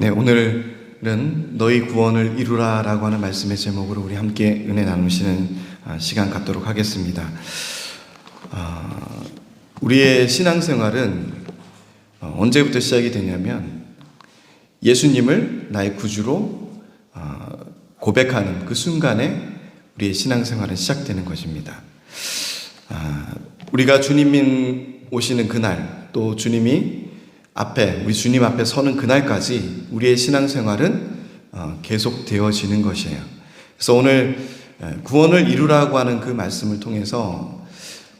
네, 오늘은 너희 구원을 이루라 라고 하는 말씀의 제목으로 우리 함께 은혜 나누시는 아, 시간 갖도록 하겠습니다. 아, 우리의 신앙생활은 어, 언제부터 시작이 되냐면 예수님을 나의 구주로 아, 고백하는 그 순간에 우리의 신앙생활은 시작되는 것입니다. 아, 우리가 주님 오시는 그날 또 주님이 앞에 우리 주님 앞에 서는 그날까지 우리의 신앙생활은 어, 계속되어지는 것이에요. 그래서 오늘 에, 구원을 이루라고 하는 그 말씀을 통해서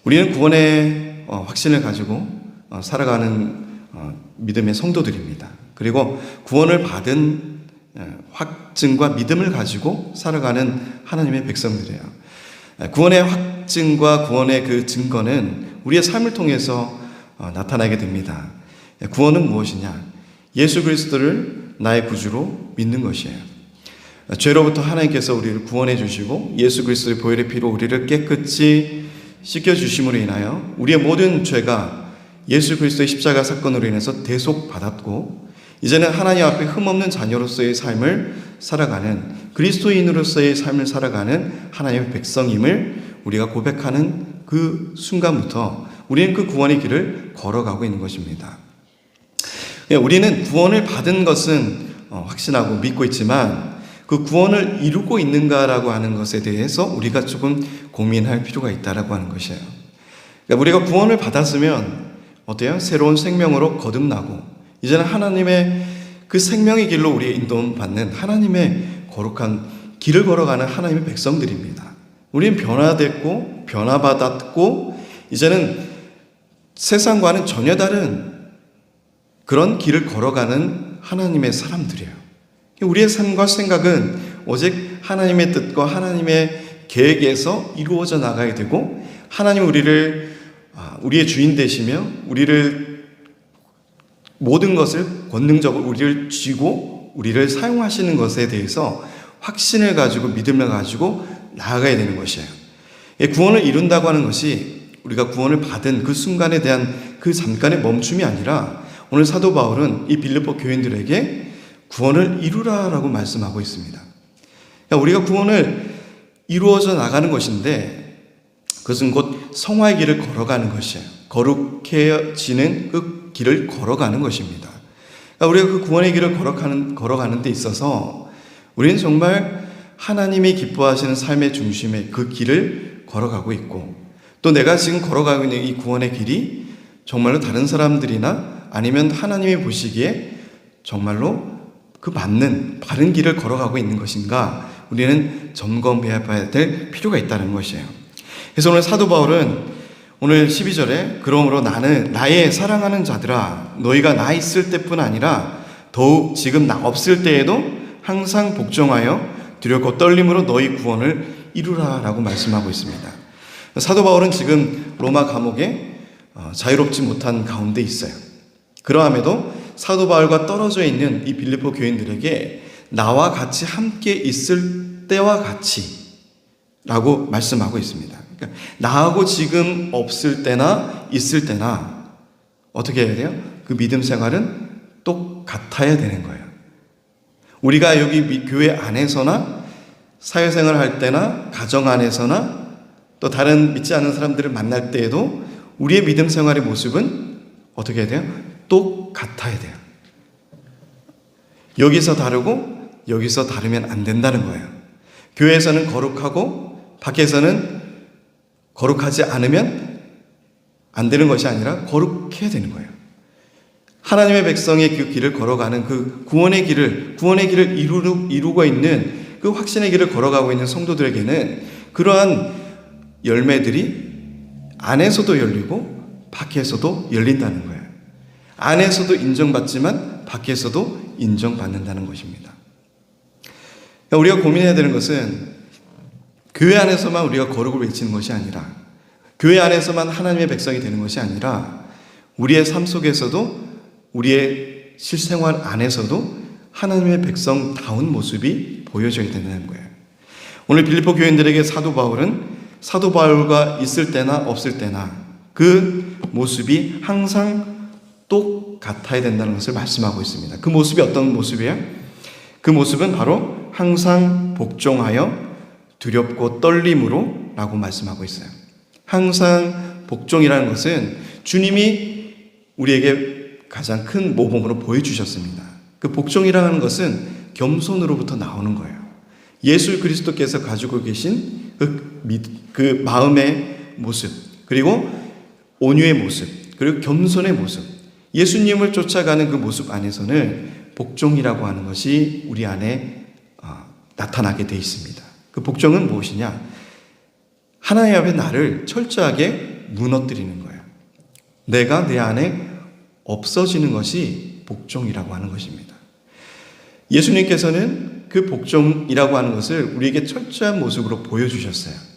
우리는 구원의 어, 확신을 가지고 어, 살아가는 어, 믿음의 성도들입니다. 그리고 구원을 받은 에, 확증과 믿음을 가지고 살아가는 하나님의 백성들이에요. 에, 구원의 확증과 구원의 그 증거는 우리의 삶을 통해서 어, 나타나게 됩니다. 에, 구원은 무엇이냐? 예수 그리스도를 나의 구주로 믿는 것이에요. 어, 죄로부터 하나님께서 우리를 구원해 주시고 예수 그리스도의 보혈의 피로 우리를 깨끗이 씻겨 주심으로 인하여 우리의 모든 죄가 예수 그리스도의 십자가 사건으로 인해서 대속 받았고 이제는 하나님 앞에 흠없는 자녀로서의 삶을 살아가는 그리스도인으로서의 삶을 살아가는 하나님의 백성임을 우리가 고백하는 그 순간부터 우리는 그 구원의 길을 걸어가고 있는 것입니다. 예, 우리는 구원을 받은 것은 어, 확신하고 믿고 있지만 그 구원을 이루고 있는가라고 하는 것에 대해서 우리가 조금 고민할 필요가 있다라고 하는 것이에요. 그러니까 우리가 구원을 받았으면 어때요? 새로운 생명으로 거듭나고 이제는 하나님의 그 생명의 길로 우리 인도받는 하나님의 거룩한 길을 걸어가는 하나님의 백성들입니다. 우리는 변화됐고 변화받았고 이제는 세상과는 전혀 다른 그런 길을 걸어가는 하나님의 사람들이에요. 우리의 삶과 생각은 오직 하나님의 뜻과 하나님의 계획에서 이루어져 나가야 되고 하나님 우리를 아, 우리의 주인 되시며 우리를 모든 것을 권능적으로 우리를 쥐고 우리를 사용하시는 것에 대해서 확신을 가지고 믿음을 가지고 나아가야 되는 것이에요. 예, 구원을 이룬다고 하는 것이 우리가 구원을 받은 그 순간에 대한 그 잠깐의 멈춤이 아니라 오늘 사도 바울은 이 빌립보 교인들에게 구원을 이루라라고 말씀하고 있습니다. 그러니까 우리가 구원을 이루어져 나가는 것인데 그것은 곧 성화의 길을 걸어가는 것이에요. 거룩해지는 그 길을 걸어가는 것입니다. 그러니까 우리가 그 구원의 길을 걸어가는, 걸어가는 데 있어서 우리는 정말 하나님이 기뻐하시는 삶의 중심에 그 길을 걸어가고 있고 또 내가 지금 걸어가고 있는 이 구원의 길이 정말로 다른 사람들이나 아니면 하나님이 보시기에 정말로 그 맞는 바른 길을 걸어가고 있는 것인가 우리는 점검해야 될 필요가 있다는 것이에요. 그래서 오늘 사도 바울은 오늘 12절에 그러므로 나는 나의 사랑하는 자들아 너희가 나 있을 때뿐 아니라 더욱 지금 나 없을 때에도 항상 복종하여 두렵고 떨림으로 너희 구원을 이루라라고 말씀하고 있습니다. 사도 바울은 지금 로마 감옥에 어, 자유롭지 못한 가운데 있어요. 그러함에도 사도 바울과 떨어져 있는 이 빌립보 교인들에게 나와 같이 함께 있을 때와 같이 라고 말씀하고 있습니다. 그러니까 나하고 지금 없을 때나 있을 때나 어떻게 해야 돼요? 그 믿음 생활은 똑같아야 되는 거예요. 우리가 여기 교회 안에서나 사회생활 할 때나 가정 안에서나 또 다른 믿지 않는 사람들을 만날 때에도 우리의 믿음 생활의 모습은 어떻게 해야 돼요? 똑같아야 돼요. 여기서 다르고 여기서 다르면 안 된다는 거예요. 교회에서는 거룩하고 밖에서는 거룩하지 않으면 안 되는 것이 아니라 거룩해야 되는 거예요. 하나님의 백성의 그 길을 걸어가는 그 구원의 길을 구원의 길을 이루, 이루고 있는 그 확신의 길을 걸어가고 있는 성도들에게는 그러한 열매들이 안에서도 열리고 밖에서도 열린다는 거예요. 안에서도 인정받지만 밖에서도 인정받는다는 것입니다. 그러니까 우리가 고민해야 되는 것은 교회 안에서만 우리가 거룩을 외치는 것이 아니라 교회 안에서만 하나님의 백성이 되는 것이 아니라 우리의 삶 속에서도 우리의 실생활 안에서도 하나님의 백성다운 모습이 보여져야 된다는 거예요. 오늘 빌립보 교인들에게 사도 바울은 사도 바울과 있을 때나 없을 때나 그 모습이 항상 똑같아야 된다는 것을 말씀하고 있습니다. 그 모습이 어떤 모습이에요? 그 모습은 바로 항상 복종하여 두렵고 떨림으로 라고 말씀하고 있어요. 항상 복종이라는 것은 주님이 우리에게 가장 큰 모범으로 보여주셨습니다. 그 복종이라는 것은 겸손으로부터 나오는 거예요. 예수 그리스도께서 가지고 계신 그, 미, 그 마음의 모습, 그리고 온유의 모습, 그리고 겸손의 모습, 예수님을 쫓아가는 그 모습 안에서는 복종이라고 하는 것이 우리 안에 어, 나타나게 돼 있습니다. 그 복종은 무엇이냐? 하나님 앞에 나를 철저하게 무너뜨리는 거예요. 내가 내 안에 없어지는 것이 복종이라고 하는 것입니다. 예수님께서는 그 복종이라고 하는 것을 우리에게 철저한 모습으로 보여주셨어요.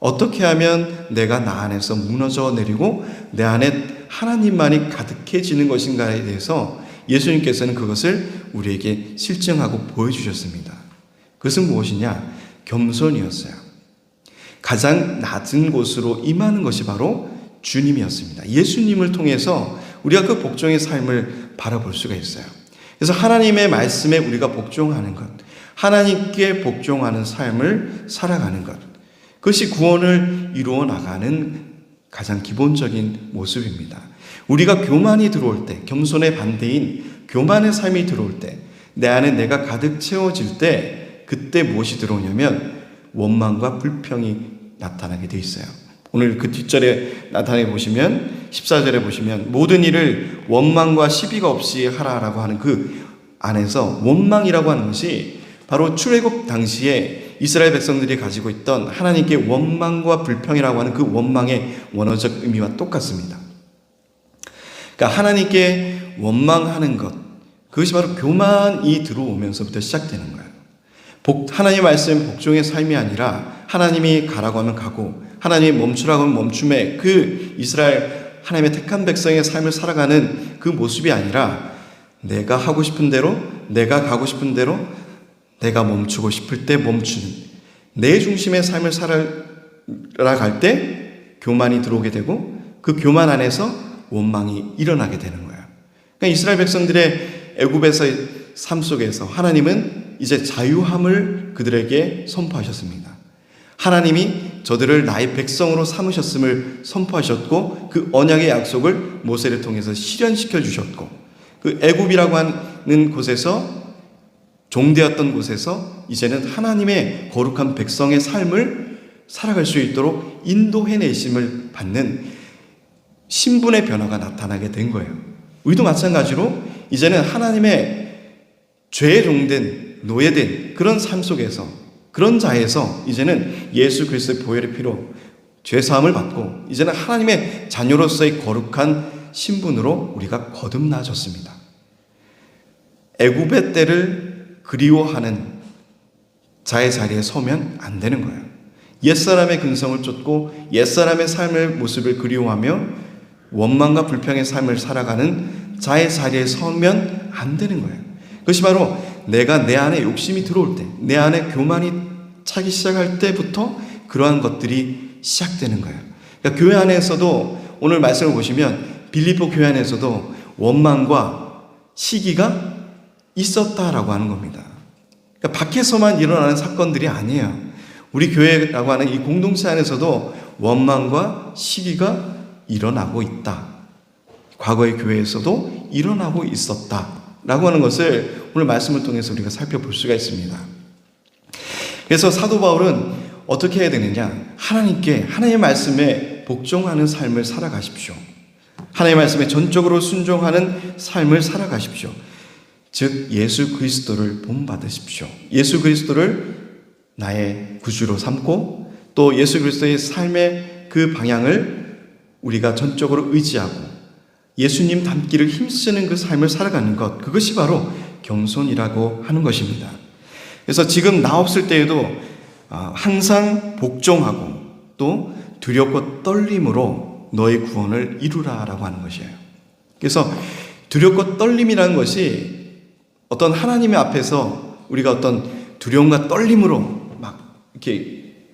어떻게 하면 내가 나 안에서 무너져 내리고 내 안에 하나님만이 가득해지는 것인가에 대해서 예수님께서는 그것을 우리에게 실증하고 보여주셨습니다. 그것은 무엇이냐? 겸손이었어요. 가장 낮은 곳으로 임하는 것이 바로 주님이었습니다. 예수님을 통해서 우리가 그 복종의 삶을 바라볼 수가 있어요. 그래서 하나님의 말씀에 우리가 복종하는 것, 하나님께 복종하는 삶을 살아가는 것, 그것이 구원을 이루어 나가는 가장 기본적인 모습입니다. 우리가 교만이 들어올 때, 겸손의 반대인 교만의 삶이 들어올 때, 내 안에 내가 가득 채워질 때, 그때 무엇이 들어오냐면 원망과 불평이 나타나게 돼 있어요. 오늘 그 뒷절에 나타내 보시면 14절에 보시면 모든 일을 원망과 시비가 없이 하라라고 하는 그 안에서 원망이라고 하는 것이 바로 출애굽 당시에 이스라엘 백성들이 가지고 있던 하나님께 원망과 불평이라고 하는 그 원망의 원어적 의미와 똑같습니다. 그러니까 하나님께 원망하는 것 그것이 바로 교만이 들어오면서부터 시작되는 거예요. 복, 하나님 말씀 복종의 삶이 아니라 하나님이 가라고 하면 가고 하나님이 멈추라고 하면 멈춤에 그 이스라엘 하나님의 택한 백성의 삶을 살아가는 그 모습이 아니라 내가 하고 싶은 대로 내가 가고 싶은 대로 내가 멈추고 싶을 때 멈추는 내 중심의 삶을 살아갈 때 교만이 들어오게 되고 그 교만 안에서 원망이 일어나게 되는 거예요. 그러니까 이스라엘 백성들의 애굽에서의 삶 속에서 하나님은 이제 자유함을 그들에게 선포하셨습니다. 하나님이 저들을 나의 백성으로 삼으셨음을 선포하셨고 그 언약의 약속을 모세를 통해서 실현시켜 주셨고 그 애굽이라고 하는 곳에서 종되었던 곳에서 이제는 하나님의 거룩한 백성의 삶을 살아갈 수 있도록 인도해 내심을 받는 신분의 변화가 나타나게 된 거예요. 우리도 마찬가지로 이제는 하나님의 죄에 종된 노예된 그런 삶 속에서 그런 자에서 이제는 예수 그리스도의 보혈의 피로 죄 사함을 받고 이제는 하나님의 자녀로서의 거룩한 신분으로 우리가 거듭나졌습니다. 애굽의 때를 그리워하는 자의 자리에 서면 안 되는 거예요. 옛사람의 근성을 쫓고 옛사람의 삶의 모습을 그리워하며 원망과 불평의 삶을 살아가는 자의 자리에 서면 안 되는 거예요. 그것이 바로 내가 내 안에 욕심이 들어올 때, 내 안에 교만이 차기 시작할 때부터 그러한 것들이 시작되는 거예요. 그러니까 교회 안에서도 오늘 말씀을 보시면 빌리포 교회 안에서도 원망과 시기가 있었다라고 하는 겁니다. 그러니까 밖에서만 일어나는 사건들이 아니에요. 우리 교회라고 하는 이 공동체 안에서도 원망과 시기가 일어나고 있다. 과거의 교회에서도 일어나고 있었다. 라고 하는 것을 오늘 말씀을 통해서 우리가 살펴볼 수가 있습니다. 그래서 사도 바울은 어떻게 해야 되느냐? 하나님께, 하나님의 말씀에 복종하는 삶을 살아가십시오. 하나님의 말씀에 전적으로 순종하는 삶을 살아가십시오. 즉, 예수 그리스도를 본받으십시오. 예수 그리스도를 나의 구주로 삼고 또 예수 그리스도의 삶의 그 방향을 우리가 전적으로 의지하고 예수님 닮기를 힘쓰는 그 삶을 살아가는 것, 그것이 바로 겸손이라고 하는 것입니다. 그래서 지금 나 없을 때에도 아, 항상 복종하고 또 두렵고 떨림으로 너의 구원을 이루라라고 하는 것이에요. 그래서 두렵고 떨림이라는 것이 어떤 하나님의 앞에서 우리가 어떤 두려움과 떨림으로 막 이렇게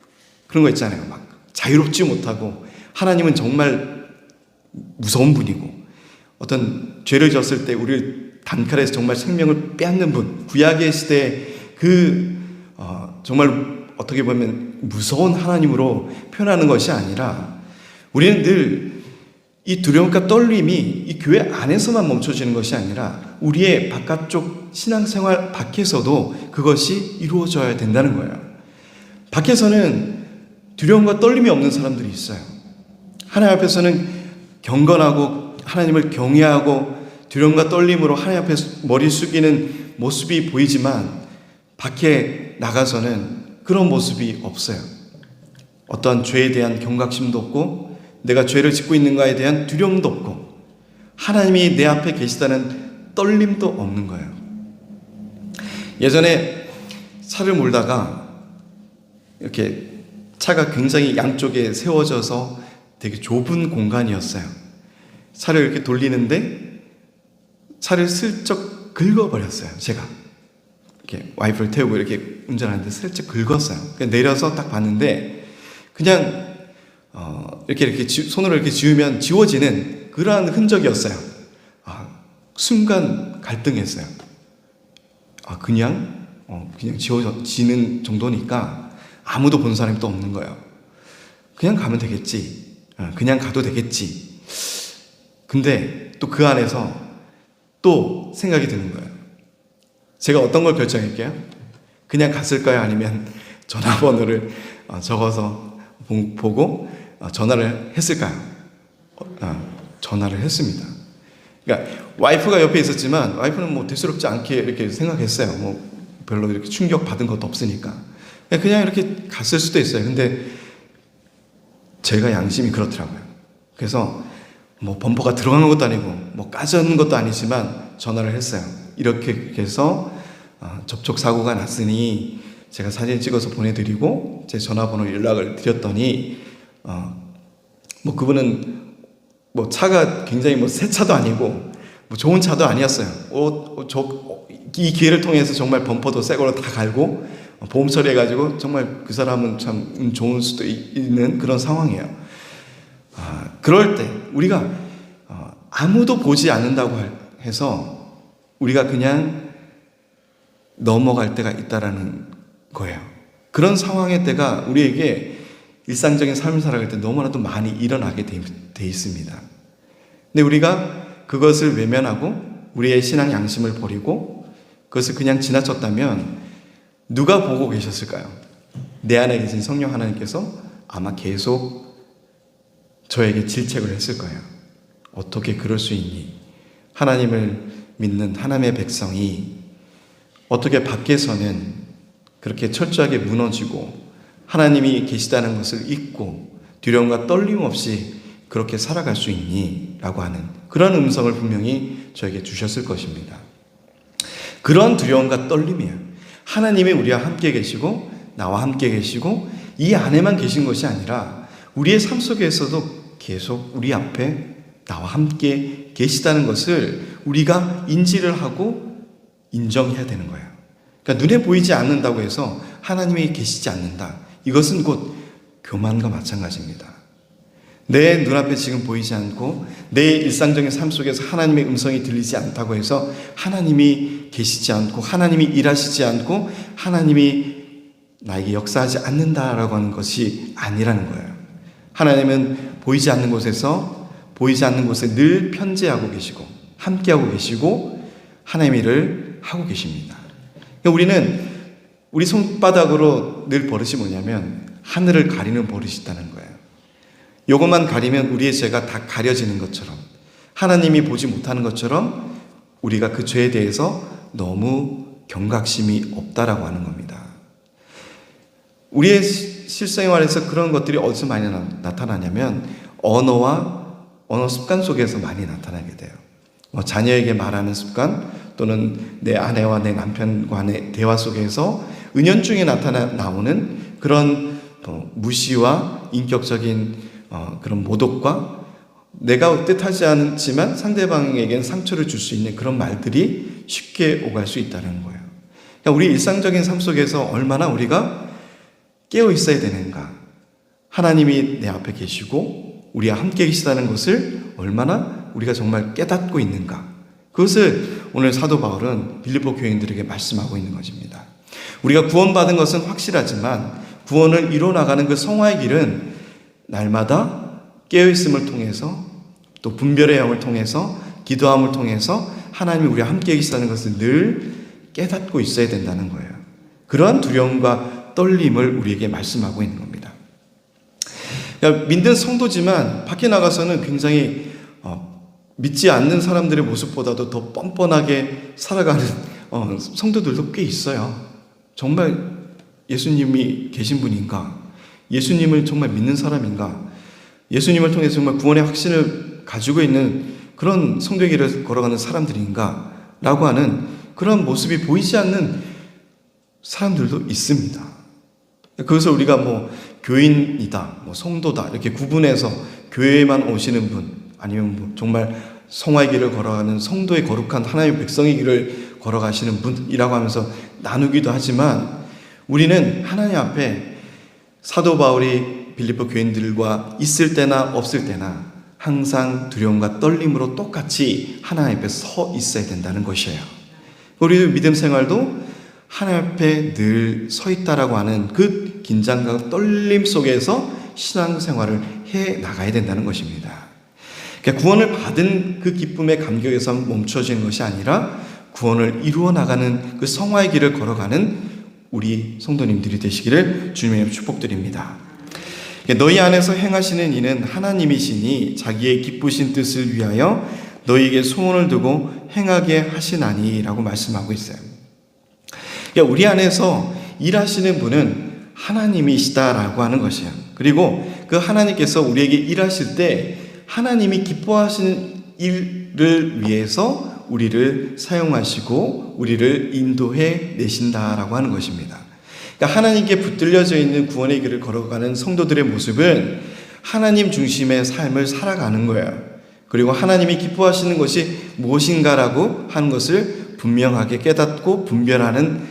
그런 거 있잖아요. 막 자유롭지 못하고 하나님은 정말 무서운 분이고 어떤 죄를 졌을 때 우리를 단칼에서 정말 생명을 빼앗는 분, 구약의 시대에 그 어, 정말 어떻게 보면 무서운 하나님으로 표현하는 것이 아니라 우리는 늘 이 두려움과 떨림이 이 교회 안에서만 멈춰지는 것이 아니라 우리의 바깥쪽 신앙생활 밖에서도 그것이 이루어져야 된다는 거예요. 밖에서는 두려움과 떨림이 없는 사람들이 있어요. 하나님 앞에서는 경건하고 하나님을 경외하고 두려움과 떨림으로 하나님 앞에 머리 숙이는 모습이 보이지만 밖에 나가서는 그런 모습이 없어요. 어떠한 죄에 대한 경각심도 없고 내가 죄를 짓고 있는가에 대한 두려움도 없고 하나님이 내 앞에 계시다는 떨림도 없는 거예요. 예전에 차를 몰다가 이렇게 차가 굉장히 양쪽에 세워져서 되게 좁은 공간이었어요. 차를 이렇게 돌리는데 차를 슬쩍 긁어버렸어요. 제가 이렇게 와이프를 태우고 이렇게 운전하는데 슬쩍 긁었어요. 내려서 딱 봤는데 그냥 어, 이렇게 이렇게 지- 손으로 이렇게 지우면 지워지는 그러한 흔적이었어요. 아, 순간 갈등했어요. 아, 그냥 어, 그냥 지워지는 정도니까 아무도 본 사람이 또 없는 거예요. 그냥 가면 되겠지. 어, 그냥 가도 되겠지. 근데 또 그 안에서 또 생각이 드는 거예요. 제가 어떤 걸 결정할게요? 그냥 갔을까요? 아니면 전화번호를 어, 적어서 보- 보고 어, 전화를 했을까요? 어, 어, 전화를 했습니다. 그러니까 와이프가 옆에 있었지만 와이프는 뭐 대수롭지 않게 이렇게 생각했어요. 뭐 별로 이렇게 충격 받은 것도 없으니까 그냥 이렇게 갔을 수도 있어요. 근데 제가 양심이 그렇더라고요. 그래서 뭐 범퍼가 들어간 것도 아니고 뭐 까졌는 것도 아니지만 전화를 했어요. 이렇게 해서 어, 접촉 사고가 났으니 제가 사진 찍어서 보내드리고 제 전화번호 연락을 드렸더니 어, 뭐 그분은 뭐 차가 굉장히 뭐 새 차도 아니고 뭐 좋은 차도 아니었어요. 어, 어, 저, 어, 이 기회를 통해서 정말 범퍼도 새 걸로 다 갈고 어, 보험 처리해가지고 정말 그 사람은 참운 좋은 수도 있- 있는 그런 상황이에요. 아, 그럴 때 우리가 어, 아무도 보지 않는다고 할- 해서 우리가 그냥 넘어갈 때가 있다라는 거예요. 그런 상황의 때가 우리에게 일상적인 삶을 살아갈 때 너무나도 많이 일어나게 돼, 돼 있습니다. 근데 우리가 그것을 외면하고 우리의 신앙 양심을 버리고 그것을 그냥 지나쳤다면 누가 보고 계셨을까요? 내 안에 계신 성령 하나님께서 아마 계속 저에게 질책을 했을 거예요. 어떻게 그럴 수 있니? 하나님을 믿는 하나님의 백성이 어떻게 밖에서는 그렇게 철저하게 무너지고 하나님이 계시다는 것을 잊고 두려움과 떨림 없이 그렇게 살아갈 수 있니? 라고 하는 그런 음성을 분명히 저에게 주셨을 것입니다. 그런 두려움과 떨림이에요. 하나님이 우리와 함께 계시고 나와 함께 계시고 이 안에만 계신 것이 아니라 우리의 삶 속에서도 계속 우리 앞에 나와 함께 계시다는 것을 우리가 인지를 하고 인정해야 되는 거예요. 그러니까 눈에 보이지 않는다고 해서 하나님이 계시지 않는다. 이것은 곧 교만과 마찬가지입니다. 내 눈앞에 지금 보이지 않고 내 일상적인 삶 속에서 하나님의 음성이 들리지 않다고 해서 하나님이 계시지 않고 하나님이 일하시지 않고 하나님이 나에게 역사하지 않는다라고 하는 것이 아니라는 거예요. 하나님은 보이지 않는 곳에서 보이지 않는 곳에 늘 편재하고 계시고 함께하고 계시고 하나님의 일을 하고 계십니다. 그러니까 우리는 우리 손바닥으로 늘 버릇이 뭐냐면 하늘을 가리는 버릇이 있다는 거예요. 요것만 가리면 우리의 죄가 다 가려지는 것처럼 하나님이 보지 못하는 것처럼 우리가 그 죄에 대해서 너무 경각심이 없다라고 하는 겁니다. 우리의 시- 실생활에서 그런 것들이 어디서 많이 나, 나타나냐면 언어와 언어 습관 속에서 많이 나타나게 돼요. 뭐 자녀에게 말하는 습관 또는 내 아내와 내 남편과의 대화 속에서 은연중에 나타나 나오는 그런 어, 무시와 인격적인 어, 그런 모독과 내가 뜻하지 않지만 상대방에게는 상처를 줄 수 있는 그런 말들이 쉽게 오갈 수 있다는 거예요. 그러니까 우리 일상적인 삶 속에서 얼마나 우리가 깨어 있어야 되는가. 하나님이 내 앞에 계시고 우리와 함께 계시다는 것을 얼마나 우리가 정말 깨닫고 있는가? 그것을 오늘 사도 바울은 빌립보 교인들에게 말씀하고 있는 것입니다. 우리가 구원받은 것은 확실하지만 구원을 이뤄나가는 그 성화의 길은 날마다 깨어있음을 통해서 또 분별의 영을 통해서 기도함을 통해서 하나님이 우리와 함께 계시다는 것을 늘 깨닫고 있어야 된다는 거예요. 그러한 두려움과 떨림을 우리에게 말씀하고 있는 겁니다. 그러니까 믿는 성도지만 밖에 나가서는 굉장히 어, 믿지 않는 사람들의 모습보다도 더 뻔뻔하게 살아가는 어, 성도들도 꽤 있어요. 정말 예수님이 계신 분인가? 예수님을 정말 믿는 사람인가? 예수님을 통해서 정말 구원의 확신을 가지고 있는 그런 성도의 길을 걸어가는 사람들인가? 라고 하는 그런 모습이 보이지 않는 사람들도 있습니다. 그것을 우리가 뭐 교인이다, 뭐 성도다 이렇게 구분해서 교회에만 오시는 분 아니면 뭐 정말 성화의 길을 걸어가는 성도의 거룩한 하나님의 백성의 길을 걸어가시는 분이라고 하면서 나누기도 하지만 우리는 하나님 앞에 사도 바울이 빌립보 교인들과 있을 때나 없을 때나 항상 두려움과 떨림으로 똑같이 하나님 앞에 서 있어야 된다는 것이에요. 우리 믿음 생활도 하나님 앞에 늘 서 있다라고 하는 그 긴장과 떨림 속에서 신앙 생활을 해 나가야 된다는 것입니다. 그러니까 구원을 받은 그 기쁨의 감격에서 멈춰지는 것이 아니라 구원을 이루어 나가는 그 성화의 길을 걸어가는 우리 성도님들이 되시기를 주님의 축복드립니다. 너희 안에서 행하시는 이는 하나님이시니 자기의 기쁘신 뜻을 위하여 너희에게 소원을 두고 행하게 하시나니라고 말씀하고 있어요. 그러니까 우리 안에서 일하시는 분은 하나님이시다라고 하는 것이에요. 그리고 그 하나님께서 우리에게 일하실 때 하나님이 기뻐하시는 일을 위해서 우리를 사용하시고 우리를 인도해 내신다라고 하는 것입니다. 그러니까 하나님께 붙들려져 있는 구원의 길을 걸어가는 성도들의 모습은 하나님 중심의 삶을 살아가는 거예요. 그리고 하나님이 기뻐하시는 것이 무엇인가라고 하는 것을 분명하게 깨닫고 분별하는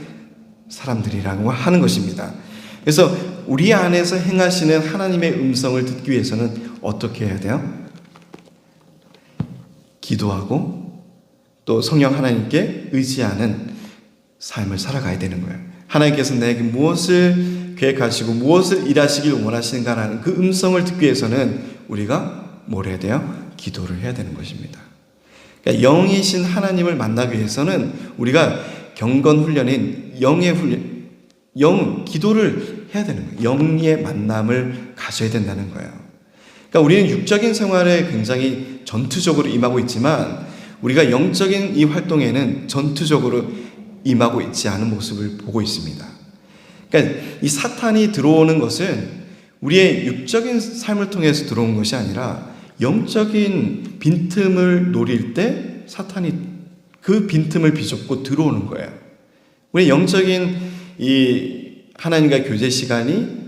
사람들이라고 하는 것입니다. 그래서 우리 안에서 행하시는 하나님의 음성을 듣기 위해서는 어떻게 해야 돼요? 기도하고 또 성령 하나님께 의지하는 삶을 살아가야 되는 거예요. 하나님께서 나에게 무엇을 계획하시고 무엇을 일하시길 원하시는가라는 그 음성을 듣기 위해서는 우리가 뭘 해야 돼요? 기도를 해야 되는 것입니다. 그러니까 영이신 하나님을 만나기 위해서는 우리가 경건 훈련인 영의 훈련, 영, 기도를 해야 되는 거예요. 영의 만남을 가져야 된다는 거예요. 그러니까 우리는 육적인 생활에 굉장히 전투적으로 임하고 있지만 우리가 영적인 이 활동에는 전투적으로 임하고 있지 않은 모습을 보고 있습니다. 그러니까 이 사탄이 들어오는 것은 우리의 육적인 삶을 통해서 들어온 것이 아니라 영적인 빈틈을 노릴 때 사탄이 그 빈틈을 비좁고 들어오는 거예요. 우리 영적인 이 하나님과 교제 시간이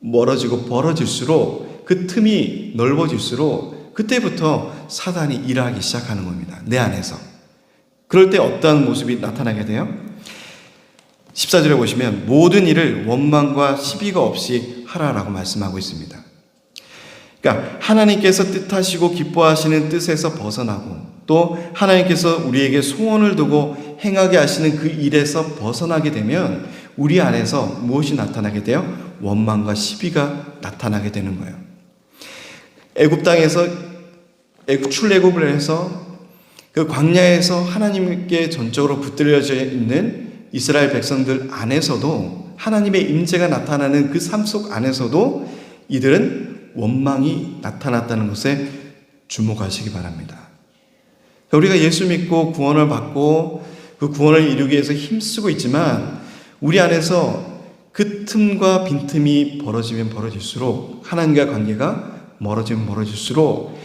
멀어지고 벌어질수록 그 틈이 넓어질수록 그때부터 사단이 일하기 시작하는 겁니다. 내 안에서. 그럴 때 어떤 모습이 나타나게 돼요? 14절에 보시면 모든 일을 원망과 시비가 없이 하라라고 말씀하고 있습니다. 그러니까 하나님께서 뜻하시고 기뻐하시는 뜻에서 벗어나고 또 하나님께서 우리에게 소원을 두고 행하게 하시는 그 일에서 벗어나게 되면 우리 안에서 무엇이 나타나게 돼요? 원망과 시비가 나타나게 되는 거예요. 애굽 땅에서 출애굽을 해서 그 광야에서 하나님께 전적으로 붙들려져 있는 이스라엘 백성들 안에서도 하나님의 임재가 나타나는 그 삶 속 안에서도 이들은 원망이 나타났다는 것에 주목하시기 바랍니다. 우리가 예수 믿고 구원을 받고 그 구원을 이루기 위해서 힘쓰고 있지만 우리 안에서 그 틈과 빈틈이 벌어지면 벌어질수록 하나님과 관계가 멀어지면 멀어질수록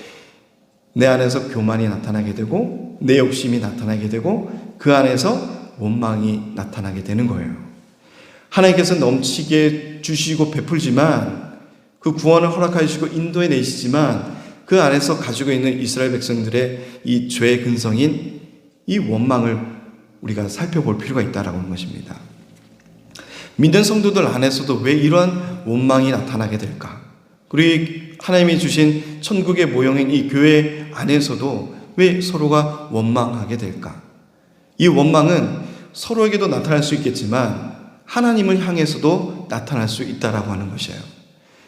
내 안에서 교만이 나타나게 되고 내 욕심이 나타나게 되고 그 안에서 원망이 나타나게 되는 거예요. 하나님께서 넘치게 주시고 베풀지만 그 구원을 허락해 주시고 인도해 내시지만 그 안에서 가지고 있는 이스라엘 백성들의 이 죄의 근성인 이 원망을 우리가 살펴볼 필요가 있다라고 하는 것입니다. 믿는 성도들 안에서도 왜 이러한 원망이 나타나게 될까? 그리고 하나님이 주신 천국의 모형인 이 교회 안에서도 왜 서로가 원망하게 될까? 이 원망은 서로에게도 나타날 수 있겠지만 하나님을 향해서도 나타날 수 있다라고 하는 것이에요.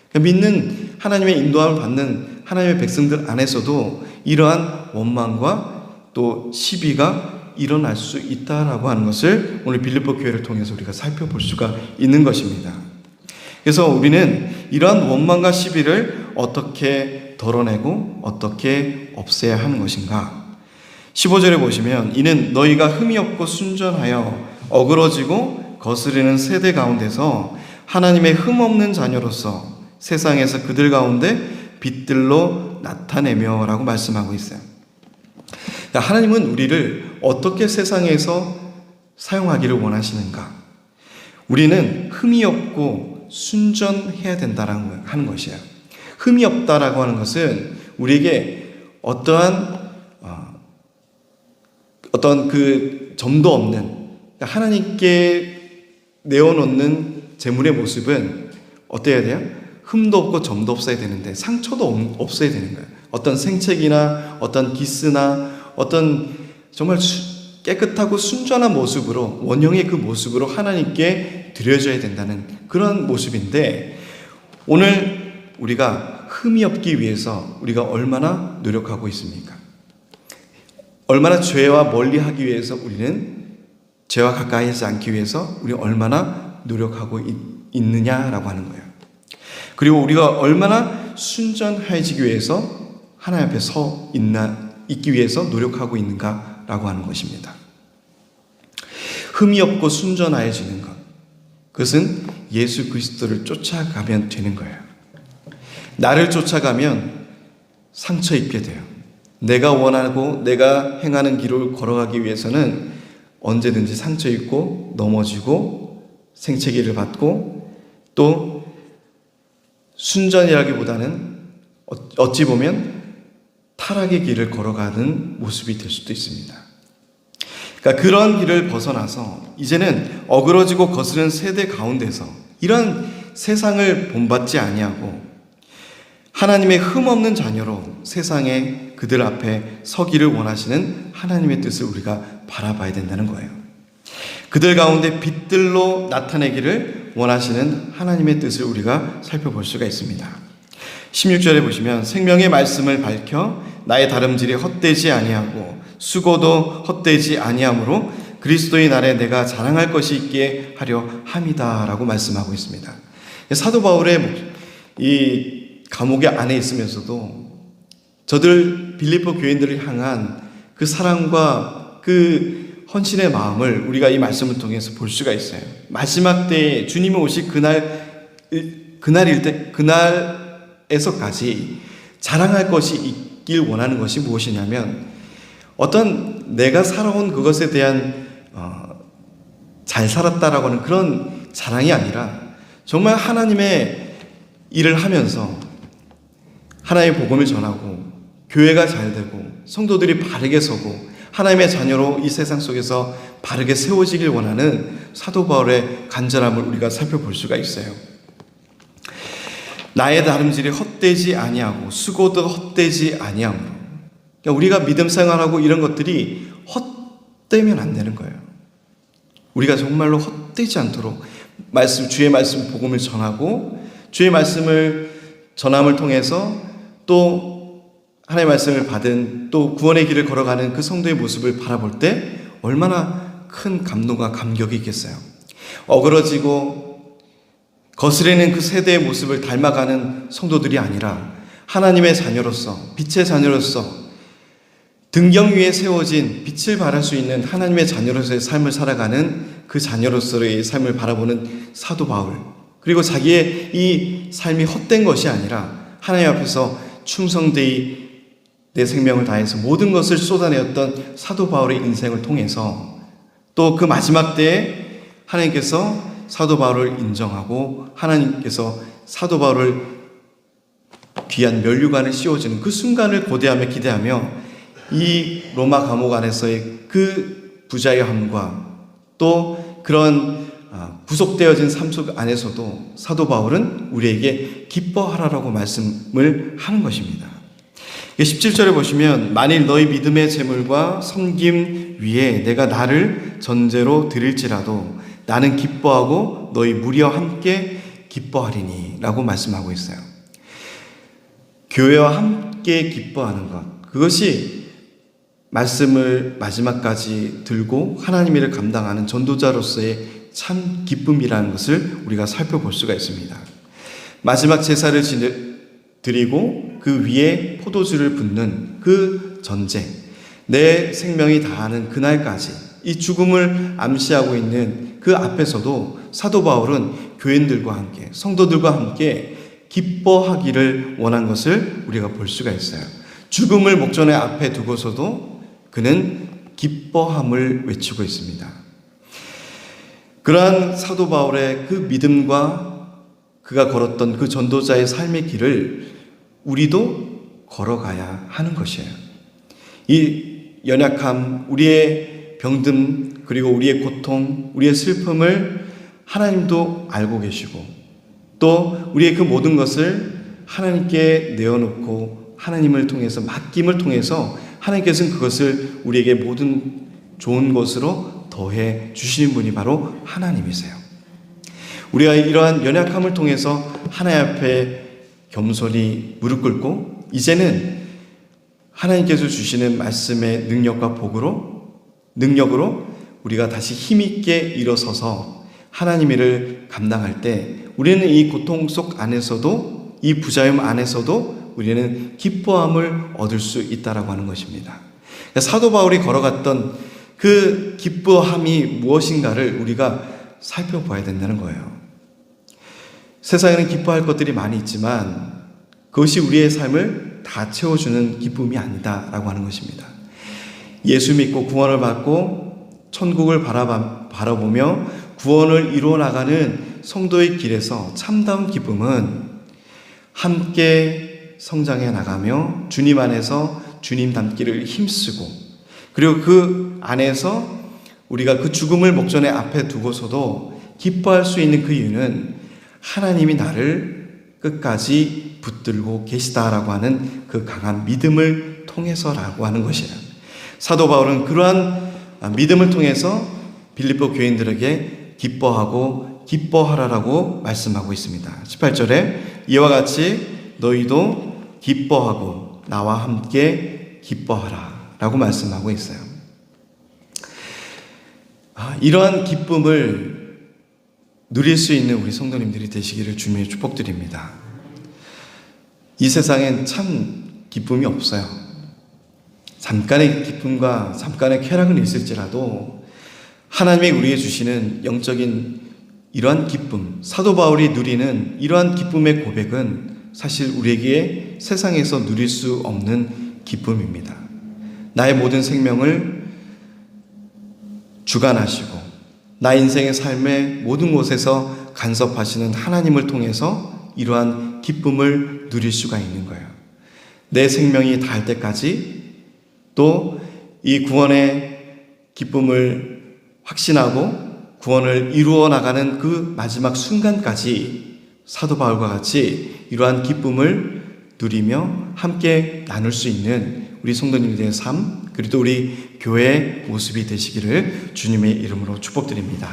그러니까 믿는 하나님의 인도함을 받는 하나님의 백성들 안에서도 이러한 원망과 또 시비가 일어날 수 있다라고 하는 것을 오늘 빌립보 교회를 통해서 우리가 살펴볼 수가 있는 것입니다. 그래서 우리는 이러한 원망과 시비를 어떻게 덜어내고 어떻게 없애야 하는 것인가? 15절에 보시면 이는 너희가 흠이 없고 순전하여 어그러지고 거스르는 세대 가운데서 하나님의 흠 없는 자녀로서 세상에서 그들 가운데 빛들로 나타내며라고 말씀하고 있어요. 그러니까 하나님은 우리를 어떻게 세상에서 사용하기를 원하시는가? 우리는 흠이 없고 순전해야 된다라고 하는 것이에요. 흠이 없다라고 하는 것은 우리에게 어떠한 어, 어떤 그 점도 없는 그러니까 하나님께 내어놓는 재물의 모습은 어때야 돼요? 흠도 없고 점도 없어야 되는데 상처도 없- 없어야 되는 거예요. 어떤 생책이나 어떤 기스나 어떤 정말 수- 깨끗하고 순전한 모습으로 원형의 그 모습으로 하나님께 드려져야 된다는 그런 모습인데 오늘 우리가 흠이 없기 위해서 우리가 얼마나 노력하고 있습니까? 얼마나 죄와 멀리 하기 위해서 우리는 죄와 가까이 하지 않기 위해서 우리 얼마나 노력하고 있, 있느냐라고 하는 거예요. 그리고 우리가 얼마나 순전해지기 위해서 하나님 앞에 서 있나 있기 위해서 노력하고 있는가 라고 하는 것입니다. 흠이 없고 순전해지는 것. 그것은 예수 그리스도를 쫓아가면 되는 거예요. 나를 쫓아가면 상처 입게 돼요. 내가 원하고 내가 행하는 길을 걸어가기 위해서는 언제든지 상처 입고 넘어지고 생채기를 받고 또 순전이라기보다는 어- 어찌 보면 타락의 길을 걸어가는 모습이 될 수도 있습니다. 그러니까 그런 길을 벗어나서 이제는 어그러지고 거스른 세대 가운데서 이런 세상을 본받지 아니하고 하나님의 흠 없는 자녀로 세상에 그들 앞에 서기를 원하시는 하나님의 뜻을 우리가 바라봐야 된다는 거예요. 그들 가운데 빛들로 나타내기를 원하시는 하나님의 뜻을 우리가 살펴볼 수가 있습니다. 16절에 보시면 생명의 말씀을 밝혀 나의 다름질이 헛되지 아니하고 수고도 헛되지 아니하므로 그리스도의 날에 내가 자랑할 것이 있게 하려 함이다라고 말씀하고 있습니다. 사도 바울의 이 감옥의 안에 있으면서도 저들 빌립보 교인들을 향한 그 사랑과 그 헌신의 마음을 우리가 이 말씀을 통해서 볼 수가 있어요. 마지막 때에 주님이 오실 그날 그날일 때 그날 에서까지 자랑할 것이 있길 원하는 것이 무엇이냐면 어떤 내가 살아온 그것에 대한 어, 잘 살았다라고 하는 그런 자랑이 아니라 정말 하나님의 일을 하면서 하나님의 복음을 전하고 교회가 잘 되고 성도들이 바르게 서고 하나님의 자녀로 이 세상 속에서 바르게 세워지길 원하는 사도 바울의 간절함을 우리가 살펴볼 수가 있어요. 나의 다름질이 헛되지 아니하고 수고도 헛되지 아니하므로 그러니까 우리가 믿음 생활하고 이런 것들이 헛되면 안 되는 거예요. 우리가 정말로 헛되지 않도록 말씀 주의 말씀 복음을 전하고 주의 말씀을 전함을 통해서 또 하나님의 말씀을 받은 또 구원의 길을 걸어가는 그 성도의 모습을 바라볼 때 얼마나 큰 감동과 감격이 있겠어요. 어그러지고 거스르는 그 세대의 모습을 닮아가는 성도들이 아니라 하나님의 자녀로서 빛의 자녀로서 등경 위에 세워진 빛을 발할 수 있는 하나님의 자녀로서의 삶을 살아가는 그 자녀로서의 삶을 바라보는 사도 바울. 그리고 자기의 이 삶이 헛된 것이 아니라 하나님 앞에서 충성되이 내 생명을 다해서 모든 것을 쏟아내었던 사도 바울의 인생을 통해서 또 그 마지막 때에 하나님께서 사도 바울을 인정하고 하나님께서 사도 바울을 귀한 면류관을 씌워주는 그 순간을 고대하며 기대하며 이 로마 감옥 안에서의 그 부자의 함과 또 그런 아, 구속되어진 삶 속 안에서도 사도 바울은 우리에게 기뻐하라라고 말씀을 하는 것입니다. 17절에 보시면 만일 너희 믿음의 재물과 섬김 위에 내가 나를 전제로 드릴지라도 나는 기뻐하고 너희 무리와 함께 기뻐하리니 라고 말씀하고 있어요. 교회와 함께 기뻐하는 것. 그것이 말씀을 마지막까지 들고 하나님 일을 감당하는 전도자로서의 참 기쁨이라는 것을 우리가 살펴볼 수가 있습니다. 마지막 제사를 드리고 그 위에 포도주를 붓는 그 전제, 내 생명이 다하는 그날까지 이 죽음을 암시하고 있는 그 앞에서도 사도 바울은 교인들과 함께, 성도들과 함께 기뻐하기를 원한 것을 우리가 볼 수가 있어요. 죽음을 목전에 앞에 두고서도 그는 기뻐함을 외치고 있습니다. 그러한 사도 바울의 그 믿음과 그가 걸었던 그 전도자의 삶의 길을 우리도 걸어가야 하는 것이에요. 이 연약함, 우리의 병듦, 그리고 우리의 고통, 우리의 슬픔을 하나님도 알고 계시고 또 우리의 그 모든 것을 하나님께 내어놓고 하나님을 통해서 맡김을 통해서 하나님께서는 그것을 우리에게 모든 좋은 것으로 더해 주시는 분이 바로 하나님이세요. 우리가 이러한 연약함을 통해서 하나님 앞에 겸손히 무릎 꿇고 이제는 하나님께서 주시는 말씀의 능력과 복으로 능력으로 우리가 다시 힘있게 일어서서 하나님 일을 감당할 때 우리는 이 고통 속 안에서도 이 부자유 안에서도 우리는 기뻐함을 얻을 수 있다라고 하는 것입니다. 그러니까 사도 바울이 걸어갔던 그 기뻐함이 무엇인가를 우리가 살펴봐야 된다는 거예요. 세상에는 기뻐할 것들이 많이 있지만 그것이 우리의 삶을 다 채워주는 기쁨이 아니다라고 하는 것입니다. 예수 믿고 구원을 받고 천국을 바라봐, 바라보며 구원을 이루어 나가는 성도의 길에서 참다운 기쁨은 함께 성장해 나가며 주님 안에서 주님 닮기를 힘쓰고 그리고 그 안에서 우리가 그 죽음을 목전에 앞에 두고서도 기뻐할 수 있는 그 이유는 하나님이 나를 끝까지 붙들고 계시다라고 하는 그 강한 믿음을 통해서라고 하는 것이에요. 사도 바울은 그러한 믿음을 통해서 빌립보 교인들에게 기뻐하고 기뻐하라라고 말씀하고 있습니다. 18절에 이와 같이 너희도 기뻐하고 나와 함께 기뻐하라 라고 말씀하고 있어요. 아, 이러한 기쁨을 누릴 수 있는 우리 성도님들이 되시기를 주님의 축복드립니다. 이 세상엔 참 기쁨이 없어요. 잠깐의 기쁨과 잠깐의 쾌락은 있을지라도 하나님이 우리에게 주시는 영적인 이러한 기쁨, 사도 바울이 누리는 이러한 기쁨의 고백은 사실 우리에게 세상에서 누릴 수 없는 기쁨입니다. 나의 모든 생명을 주관하시고 나 인생의 삶의 모든 곳에서 간섭하시는 하나님을 통해서 이러한 기쁨을 누릴 수가 있는 거예요. 내 생명이 닿을 때까지 또 이 구원의 기쁨을 확신하고 구원을 이루어 나가는 그 마지막 순간까지 사도 바울과 같이 이러한 기쁨을 누리며 함께 나눌 수 있는 우리 성도님들의 삶 그리고 우리 교회의 모습이 되시기를 주님의 이름으로 축복드립니다.